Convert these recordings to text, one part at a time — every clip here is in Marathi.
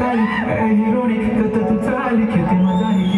काही हिरोणी कत तू चाली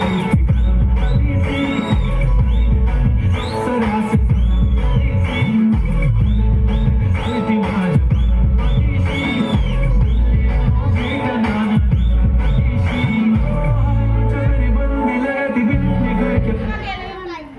Thank you.